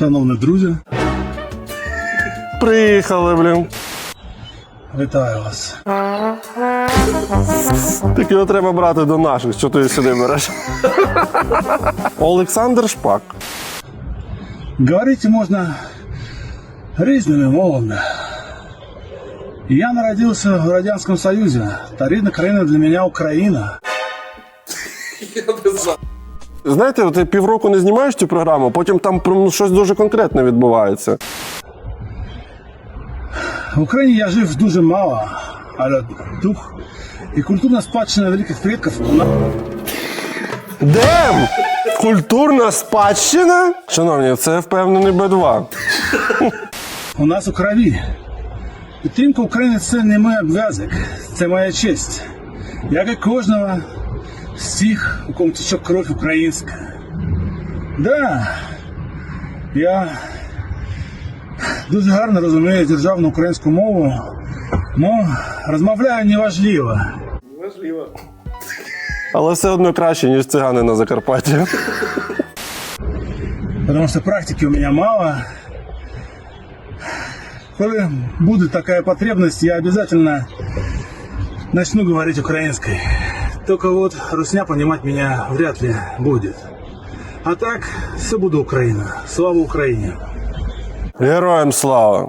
Шановні друзі, Приїхали, блін. вітаю вас. Так його треба брати до наших, що ти сюди береш. Олександр Шпак. Говорити можна різними мовами. Я народився в Радянському Союзі, та рідна країна для мене Україна. Знаєте, ти півроку не знімаєш цю програму, потім там щось дуже конкретне відбувається. В Україні я жив дуже мало, але дух і культурна спадщина великих предків Дем! Культурна спадщина? Шановні, це впевнений Б2. у нас у крові. Підтримка України це не мій обов'язок, це моя честь. Як і кожного з у кому тече кров українська. Да, я дуже гарно розумію державну українську мову, але розмовляю неважливо. Але все одно краще, ніж цигани на Закарпатті. потому что практики у меня мало. Коли будет такая потребность, я обязательно начну говорить украинской. Только вот русня понимать меня вряд ли будет. А так, все буду Украина. Слава Украине! Героям слава!